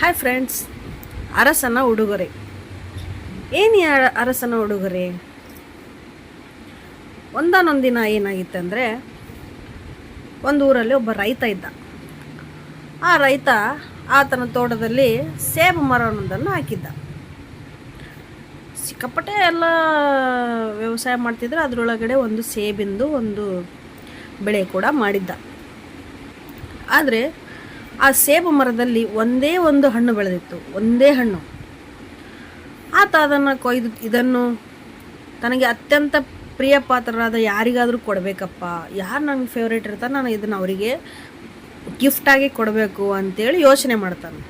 Hi friends ಅರಸನ ಉಡುಗೊರೆ. ಏನು ಅರಸನ ಉಡುಗೊರೆ? ಒಂದಾನೊಂದಿನ ದಿನ ಏನಾಗಿತ್ತಂದರೆ, ಒಂದು ಊರಲ್ಲಿ ಒಬ್ಬ ರೈತ ಇದ್ದ. ಆ ರೈತ ಆತನ ತೋಟದಲ್ಲಿ ಸೇಬು ಮರವನ್ನೊಂದನ್ನು ಹಾಕಿದ್ದ. ಸಿಕ್ಕಾಪಟ್ಟೆ ಎಲ್ಲ ವ್ಯವಸಾಯ ಮಾಡ್ತಿದ್ರೆ, ಅದರೊಳಗಡೆ ಒಂದು ಸೇಬಿಂದು ಒಂದು ಬೆಳೆ ಕೂಡ ಮಾಡಿದ್ದ. ಆದರೆ ಆ ಸೇಬು ಮರದಲ್ಲಿ ಒಂದೇ ಒಂದು ಹಣ್ಣು ಬೆಳೆದಿತ್ತು, ಒಂದೇ ಹಣ್ಣು. ಆತ ಅದನ್ನು ಕೊಯ್ದು, ಇದನ್ನು ತನಗೆ ಅತ್ಯಂತ ಪ್ರಿಯ ಪಾತ್ರರಾದ ಯಾರಿಗಾದರೂ ಕೊಡಬೇಕಪ್ಪ. ಯಾರು ನನಗೆ ಫೇವ್ರೇಟ್ ಇರ್ತಾರೆ ನಾನು ಇದನ್ನು ಅವರಿಗೆ ಗಿಫ್ಟಾಗಿ ಕೊಡಬೇಕು ಅಂತೇಳಿ ಯೋಚನೆ ಮಾಡ್ತಾನೆ.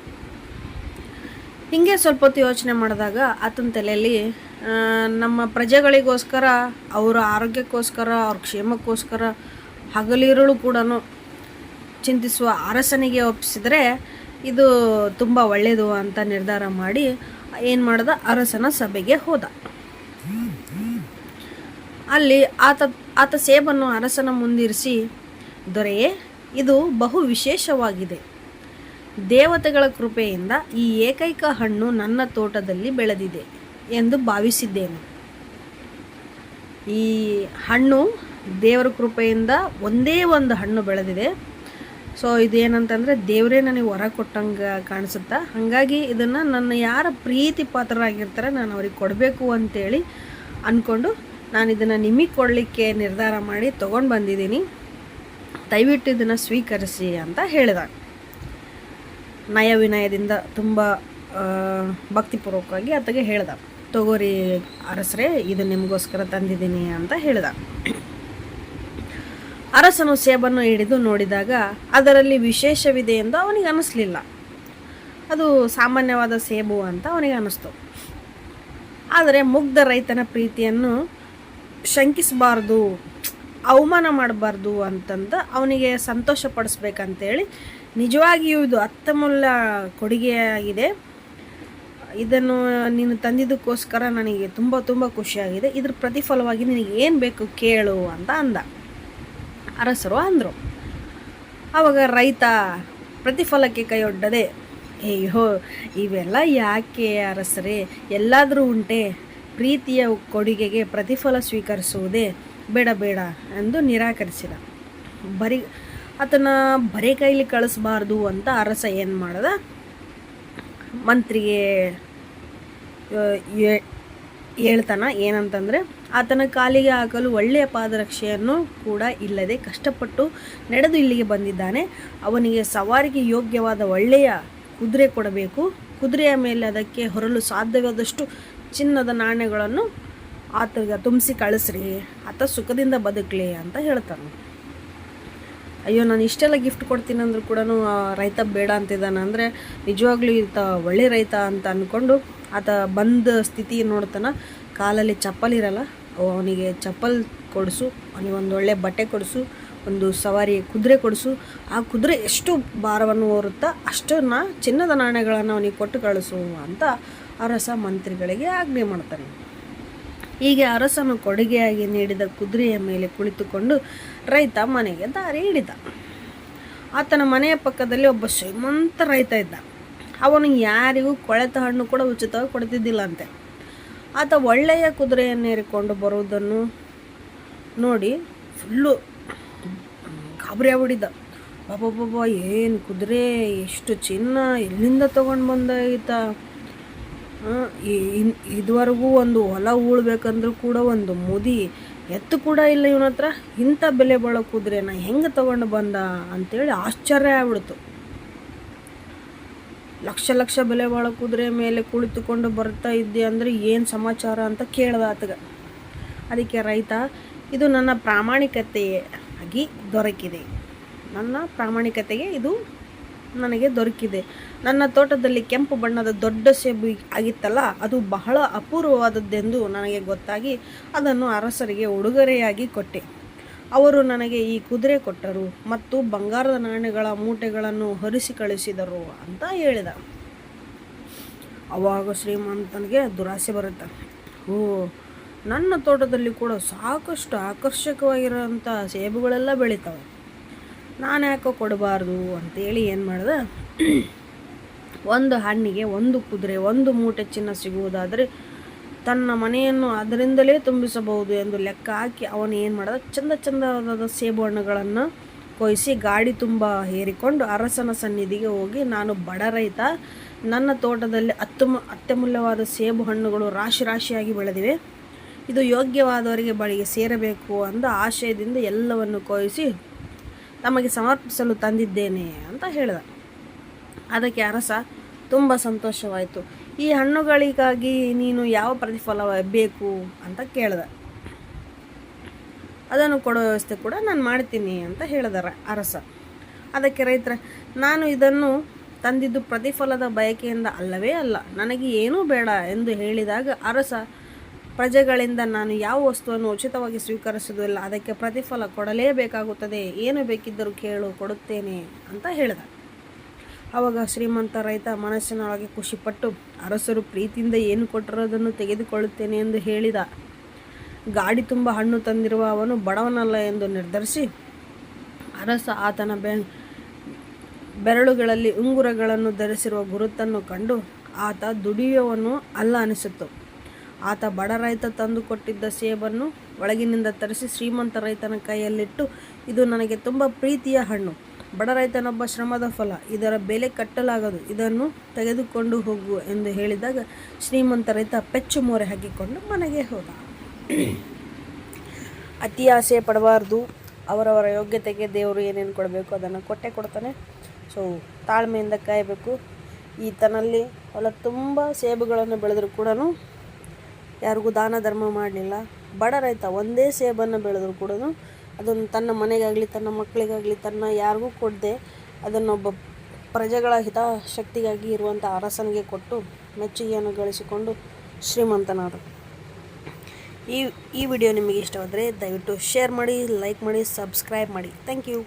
ಹಿಂಗೆ ಸ್ವಲ್ಪ ಹೊತ್ತು ಯೋಚನೆ ಮಾಡಿದಾಗ ಆತನ ತಲೆಯಲ್ಲಿ ನಮ್ಮ ಪ್ರಜೆಗಳಿಗೋಸ್ಕರ, ಅವರ ಆರೋಗ್ಯಕ್ಕೋಸ್ಕರ, ಅವ್ರ ಕ್ಷೇಮಕ್ಕೋಸ್ಕರ ಹಗಲಿರುಳು ಕೂಡ ಚಿಂತಿಸುವ ಅರಸನಿಗೆ ಒಪ್ಪಿಸಿದರೆ ಇದು ತುಂಬ ಒಳ್ಳೆಯದು ಅಂತ ನಿರ್ಧಾರ ಮಾಡಿ ಏನು ಮಾಡ್ದ? ಅರಸನ ಸಭೆಗೆ ಹೋದ. ಅಲ್ಲಿ ಆತ ಆತ ಸೇಬನ್ನು ಅರಸನ ಮುಂದಿರಿಸಿ, ದೊರೆಯೇ, ಇದು ಬಹು ವಿಶೇಷವಾಗಿದೆ. ದೇವತೆಗಳ ಕೃಪೆಯಿಂದ ಈ ಏಕೈಕ ಹಣ್ಣು ನನ್ನ ತೋಟದಲ್ಲಿ ಬೆಳೆದಿದೆ ಎಂದು ಭಾವಿಸಿದ್ದೇನೆ. ಈ ಹಣ್ಣು ದೇವರ ಕೃಪೆಯಿಂದ ಒಂದೇ ಒಂದು ಹಣ್ಣು ಬೆಳೆದಿದೆ. ಸೊ ಇದೇನಂತಂದರೆ ದೇವರೇ ನನಗೆ ಹೊರ ಕೊಟ್ಟಂಗೆ ಕಾಣಿಸುತ್ತಾ? ಹಾಗಾಗಿ ಇದನ್ನು ನನ್ನ ಯಾರ ಪ್ರೀತಿ ಪಾತ್ರರಾಗಿರ್ತಾರೆ ನಾನು ಅವ್ರಿಗೆ ಕೊಡಬೇಕು ಅಂತೇಳಿ ಅಂದ್ಕೊಂಡು ನಾನು ಇದನ್ನು ನಿಮಗೆ ಕೊಡಲಿಕ್ಕೆ ನಿರ್ಧಾರ ಮಾಡಿ ತೊಗೊಂಡು ಬಂದಿದ್ದೀನಿ. ದಯವಿಟ್ಟು ಇದನ್ನು ಸ್ವೀಕರಿಸಿ ಅಂತ ಹೇಳಿದ ನಯ ವಿನಯದಿಂದ ತುಂಬ ಭಕ್ತಿಪೂರ್ವಕವಾಗಿ ಆತಗೆ ಹೇಳ್ದ ತಗೋರಿ ಅರಸರೇ ಇದು ನಿಮಗೋಸ್ಕರ ತಂದಿದ್ದೀನಿ ಅಂತ ಹೇಳ್ದ ಅರಸನು ಸೇಬನ್ನು ಹಿಡಿದು ನೋಡಿದಾಗ ಅದರಲ್ಲಿ ವಿಶೇಷವಿದೆ ಎಂದು ಅವನಿಗೆ ಅನ್ನಿಸ್ಲಿಲ್ಲ ಅದು ಸಾಮಾನ್ಯವಾದ ಸೇಬು ಅಂತ ಅವನಿಗೆ ಅನ್ನಿಸ್ತು ಆದರೆ ಮುಗ್ಧ ರೈತನ ಪ್ರೀತಿಯನ್ನು ಶಂಕಿಸಬಾರ್ದು, ಅವಮಾನ ಮಾಡಬಾರ್ದು ಅಂತಂದ ಅವನಿಗೆ ಸಂತೋಷ ಪಡಿಸ್ಬೇಕಂತೇಳಿ ನಿಜವಾಗಿಯೂ ಇದು ಅತ್ತಮೂಲ್ಯ ಕೊಡುಗೆಯಾಗಿದೆ. ಇದನ್ನು ನೀನು ತಂದಿದ್ದಕ್ಕೋಸ್ಕರ ನನಗೆ ತುಂಬ ತುಂಬ ಖುಷಿಯಾಗಿದೆ. ಇದ್ರ ಪ್ರತಿಫಲವಾಗಿ ನಿನಗೆ ಏನು ಬೇಕು ಕೇಳು ಅಂತ ಅಂದ. ಅರಸರು ಅಂದರು. ಆವಾಗ ರೈತ ಪ್ರತಿಫಲಕ್ಕೆ ಕೈಯೊಡ್ಡದೆ, ಅಯ್ಯೋ, ಇವೆಲ್ಲ ಯಾಕೆ ಅರಸರೇ? ಎಲ್ಲಾದರೂ ಉಂಟೆ. ಪ್ರೀತಿಯ ಕೊಡುಗೆಗೆ ಪ್ರತಿಫಲ ಸ್ವೀಕರಿಸುವುದೇ ಬೇಡ ಬೇಡ ಎಂದು ನಿರಾಕರಿಸಿದ. ಬರಿ, ಆತನ ಬರೀ ಕೈಲಿ ಕಳಿಸ್ಬಾರ್ದು ಅಂತ ಅರಸ ಏನು ಮಾಡ್ದ? ಮಂತ್ರಿಗೆ ಹೇಳ್ತಾನ ಏನಂತಂದರೆ ಆತನ ಕಾಲಿಗೆ ಹಾಕಲು ಒಳ್ಳೆಯ ಪಾದರಕ್ಷೆಯನ್ನು ಕೂಡ ಇಲ್ಲದೆ ಕಷ್ಟಪಟ್ಟು ನಡೆದು ಇಲ್ಲಿಗೆ ಬಂದಿದ್ದಾನೆ. ಅವನಿಗೆ ಸವಾರಿಗೆ ಯೋಗ್ಯವಾದ ಒಳ್ಳೆಯ ಕುದುರೆ ಕೊಡಬೇಕು. ಕುದುರೆಯ ಮೇಲೆ ಅದಕ್ಕೆ ಹೊರಲು ಸಾಧ್ಯವಾದಷ್ಟು ಚಿನ್ನದ ನಾಣ್ಯಗಳನ್ನು ಆತಗೆ ತುಂಬಿಸಿ ಕಳಿಸ್ರಿ, ಆತ ಸುಖದಿಂದ ಬದುಕಲಿ ಅಂತ ಹೇಳ್ತಾನೆ. ಅಯ್ಯೋ, ನಾನು ಇಷ್ಟೆಲ್ಲ ಗಿಫ್ಟ್ ಕೊಡ್ತೀನಿ ಅಂದರೂ ಕೂಡ ರೈತ ಬೇಡ ಅಂತಿದ್ದಾನೆ. ಅಂದರೆ ನಿಜವಾಗ್ಲೂ ಈತ ಒಳ್ಳೆ ರೈತ ಅಂತ ಅಂದ್ಕೊಂಡು ಆತ ಬಂದ ಸ್ಥಿತಿ ನೋಡ್ತಾನೆ. ಕಾಲಲ್ಲಿ ಚಪ್ಪಲ್ ಇರಲ್ಲ, ಅವನಿಗೆ ಚಪ್ಪಲ್ ಕೊಡಿಸು, ಅವನಿಗೆ ಒಂದು ಒಳ್ಳೆ ಬಟ್ಟೆ ಕೊಡಿಸು, ಒಂದು ಸವಾರಿ ಕುದುರೆ ಕೊಡಿಸು. ಆ ಕುದುರೆ ಎಷ್ಟು ಭಾರವನ್ನು ಹೊರುತ್ತಾ ಅಷ್ಟನ್ನು ಚಿನ್ನದ ನಾಣ್ಯಗಳನ್ನು ಅವನಿಗೆ ಕೊಟ್ಟು ಕಳಿಸು ಅಂತ ಅರಸ ಮಂತ್ರಿಗಳಿಗೆ ಆಜ್ಞೆ ಮಾಡ್ತಾನೆ ಹೀಗೆ ಅರಸನು ಕೊಡುಗೆಯಾಗಿ ನೀಡಿದ ಕುದುರೆಯ ಮೇಲೆ ಕುಳಿತುಕೊಂಡು ರೈತ ಮನೆಗೆ ದಾರಿ ಹಿಡಿದ. ಆತನ ಮನೆಯ ಪಕ್ಕದಲ್ಲಿ ಒಬ್ಬ ಶ್ರೀಮಂತ ರೈತ ಇದ್ದ. ಅವನು ಯಾರಿಗೂ ಕೊಳೆತ ಹಣ್ಣು ಕೂಡ ಉಚಿತವಾಗಿ ಕೊಡ್ತಿದ್ದಿಲ್ಲಂತೆ ಆತ ಒಳ್ಳೆಯ ಕುದುರೆಯನ್ನೇರಿಕೊಂಡು ಬರುವುದನ್ನು ನೋಡಿ ಫುಲ್ಲು ಗಾಬರಿ ಆಗ್ಬಿಟ್ಟಿದ್ದ. ಬಾಬಾ ಏನು ಕುದುರೆ, ಎಷ್ಟು ಚಿನ್ನ ಎಲ್ಲಿಂದ ತೊಗೊಂಡು ಬಂದ ಈತ? ಇದುವರೆಗೂ ಒಂದು ಹೊಲ ಉಳ್ಬೇಕಂದ್ರೂ ಕೂಡ ಒಂದು ಮುದಿ ಎತ್ತು ಕೂಡ ಇಲ್ಲ ಇವನ ಹತ್ರ ಇಂಥ ಬೆಲೆ ಬಾಳೋ ಕುದುರೆನ ಹೆಂಗೆ ತೊಗೊಂಡು ಬಂದ ಅಂತೇಳಿ ಆಶ್ಚರ್ಯ ಆಗ್ಬಿಡ್ತು. ಲಕ್ಷ ಲಕ್ಷ ಬೆಲೆ ಬಾಳ ಕುದುರೆ ಮೇಲೆ ಕುಳಿತುಕೊಂಡು ಬರ್ತಾ ಇದ್ದೆ ಅಂದರೆ ಏನು ಸಮಾಚಾರ ಅಂತ ಕೇಳ್ದ ಅದಕ್ಕೆ ರೈತ, ಇದು ನನ್ನ ಪ್ರಾಮಾಣಿಕತೆಯೇ ಆಗಿ ದೊರಕಿದೆ. ನನ್ನ ಪ್ರಾಮಾಣಿಕತೆಗೆ ಇದು ನನಗೆ ದೊರಕಿದೆ. ನನ್ನ ತೋಟದಲ್ಲಿ ಕೆಂಪು ಬಣ್ಣದ ದೊಡ್ಡ ಸೇಬು ಆಗಿತ್ತಲ್ಲ, ಅದು ಬಹಳ ಅಪೂರ್ವವಾದದ್ದೆಂದು ನನಗೆ ಗೊತ್ತಾಗಿ ಅದನ್ನು ಅರಸರಿಗೆ ಉಡುಗೊರೆಯಾಗಿ ಕೊಟ್ಟೆ. ಅವರು ನನಗೆ ಈ ಕುದುರೆ ಕೊಟ್ಟರು ಮತ್ತು ಬಂಗಾರದ ನಾಣ್ಯಗಳ ಮೂಟೆಗಳನ್ನು ಹರಿಸಿ ಕಳಿಸಿದರು ಅಂತ ಹೇಳಿದ. ಅವಾಗ ಶ್ರೀಮಂತನಿಗೆ ದುರಾಸೆ ಬರುತ್ತೆ. ಓ, ನನ್ನ ತೋಟದಲ್ಲಿ ಕೂಡ ಸಾಕಷ್ಟು ಆಕರ್ಷಕವಾಗಿರೋಂಥ ಸೇಬುಗಳೆಲ್ಲ ಬೆಳೀತಾವೆ. ನಾನು ಯಾಕೋ ಕೊಡಬಾರ್ದು ಅಂತೇಳಿ ಏನು ಮಾಡ್ದೆ? ಒಂದು ಹಣ್ಣಿಗೆ ಒಂದು ಕುದುರೆ, ಒಂದು ಮೂಟೆ ಚಿನ್ನ ಸಿಗುವುದಾದರೆ ತನ್ನ ಮನೆಯನ್ನು ಅದರಿಂದಲೇ ತುಂಬಿಸಬಹುದು ಎಂದು ಲೆಕ್ಕ ಹಾಕಿ ಅವನು ಏನು ಮಾಡಿದ? ಚಂದ ಚಂದವಾದ ಸೇಬು ಹಣ್ಣುಗಳನ್ನು ಕೊಯ್ಸಿ ಗಾಡಿ ತುಂಬ ಹೇರಿಕೊಂಡು ಅರಸನ ಸನ್ನಿಧಿಗೆ ಹೋಗಿ, ನಾನು ಬಡ ರೈತ, ನನ್ನ ತೋಟದಲ್ಲಿ ಅತ್ಯುಮ ಅತ್ಯಮೂಲ್ಯವಾದ ಸೇಬು ಹಣ್ಣುಗಳು ರಾಶಿ ರಾಶಿಯಾಗಿ ಬೆಳೆದಿವೆ. ಇದು ಯೋಗ್ಯವಾದವರಿಗೆ ಬಳಿಗೆ ಸೇರಬೇಕು ಅಂದ ಆಶಯದಿಂದ ಎಲ್ಲವನ್ನು ಕೊಯ್ಸಿ, ತಮಗೆ ಸಮರ್ಪಿಸಲು ತಂದಿದ್ದೇನೆ ಅಂತ ಹೇಳಿದ. ಅದಕ್ಕೆ ಅರಸ ತುಂಬ ಸಂತೋಷವಾಯಿತು. ಈ ಹಣ್ಣುಗಳಿಗಾಗಿ ನೀನು ಯಾವ ಪ್ರತಿಫಲ ಬೇಕು ಅಂತ ಕೇಳಿದ. ಅದನ್ನು ಕೊಡೋ ವ್ಯವಸ್ಥೆ ಕೂಡ ನಾನು ಮಾಡ್ತೀನಿ ಅಂತ ಹೇಳಿದಾರೆ ಅರಸ. ಅದಕ್ಕೆ ರೈತರ, ನಾನು ಇದನ್ನು ತಂದಿದ್ದು ಪ್ರತಿಫಲದ ಬಯಕೆಯಿಂದ ಅಲ್ಲವೇ ಅಲ್ಲ, ನನಗೆ ಏನೂ ಬೇಡ ಎಂದು ಹೇಳಿದಾಗ ಅರಸ, ಪ್ರಜೆಗಳಿಂದ ನಾನು ಯಾವ ವಸ್ತುವನ್ನು ಉಚಿತವಾಗಿ ಸ್ವೀಕರಿಸುವುದಿಲ್ಲ, ಅದಕ್ಕೆ ಪ್ರತಿಫಲ ಕೊಡಲೇಬೇಕಾಗುತ್ತದೆ, ಏನು ಬೇಕಿದ್ದರೂ ಕೇಳು, ಕೊಡುತ್ತೇನೆ ಅಂತ ಹೇಳಿದ. ಆವಾಗ ಶ್ರೀಮಂತ ರೈತ ಮನಸ್ಸಿನೊಳಗೆ ಖುಷಿಪಟ್ಟು ಅರಸರು ಪ್ರೀತಿಯಿಂದ ಏನು ಕೊಟ್ಟಿರೋದನ್ನು ತೆಗೆದುಕೊಳ್ಳುತ್ತೇನೆ ಎಂದು ಹೇಳಿದ. ಗಾಡಿ ತುಂಬ ಹಣ್ಣು ತಂದಿರುವ ಅವನು ಬಡವನಲ್ಲ ಎಂದು ನಿರ್ಧರಿಸಿ, ಅರಸ ಆತನ ಬೆ ಬೆರಳುಗಳಲ್ಲಿ ಉಂಗುರಗಳನ್ನು ಧರಿಸಿರುವ ಗುರುತನ್ನು ಕಂಡು ಆತ ದುಡಿಯುವವನು ಅಲ್ಲ ಅನಿಸಿತು. ಆತ ಬಡ ರೈತ ತಂದು ಕೊಟ್ಟಿದ್ದ ಸೇಬನ್ನು ಒಳಗಿನಿಂದ ತರಿಸಿ ಶ್ರೀಮಂತ ರೈತನ ಕೈಯಲ್ಲಿಟ್ಟು, ಇದು ನನಗೆ ತುಂಬ ಪ್ರೀತಿಯ ಹಣ್ಣು. ಬಡ ರೈತನೊಬ್ಬ ಶ್ರಮದ ಫಲ. ಇದರ ಬೆಲೆ ಕಟ್ಟಲಾಗದು. ಇದನ್ನು ತೆಗೆದುಕೊಂಡು ಹೋಗು ಎಂದು ಹೇಳಿದಾಗ ಶ್ರೀಮಂತ ರೈತ ಪೆಚ್ಚು ಮೋರೆ ಹಾಕಿಕೊಂಡು ಮನೆಗೆ ಹೋದ. ಅತಿ ಆಸೆ ಪಡಬಾರ್ದು. ಅವರವರ ಯೋಗ್ಯತೆಗೆ ದೇವರು ಏನೇನು ಕೊಡಬೇಕು ಅದನ್ನು ಕೊಟ್ಟೆ ಕೊಡ್ತಾನೆ. ಸೊ ತಾಳ್ಮೆಯಿಂದ ಕಾಯಬೇಕು. ಈತನಲ್ಲಿ ಹೊಲ ತುಂಬ ಸೇಬುಗಳನ್ನು ಬೆಳೆದರೂ ಕೂಡ ಯಾರಿಗೂ ದಾನ ಧರ್ಮ ಮಾಡಲಿಲ್ಲ. ಬಡ ರೈತ ಒಂದೇ ಸೇಬನ್ನು ಬೆಳೆದರೂ ಕೂಡ ಅದನ್ನು ತನ್ನ ಮನೆಗಾಗಲಿ, ತನ್ನ ಮಕ್ಕಳಿಗಾಗಲಿ, ತನ್ನ ಯಾರಿಗೂ ಕೊಡದೆ ಅದನ್ನೊಬ್ಬ ಪ್ರಜೆಗಳ ಹಿತಾಶಕ್ತಿಗಾಗಿ ಇರುವಂಥ ಅರಸನಿಗೆ ಕೊಟ್ಟು ಮೆಚ್ಚುಗೆಯನ್ನು ಗಳಿಸಿಕೊಂಡು ಶ್ರೀಮಂತನಾದ ಈ ಈ ವಿಡಿಯೋ ನಿಮಗೆ ಇಷ್ಟವಾದರೆ ದಯವಿಟ್ಟು ಶೇರ್ ಮಾಡಿ, ಲೈಕ್ ಮಾಡಿ, ಸಬ್ಸ್ಕ್ರೈಬ್ ಮಾಡಿ. Thank you.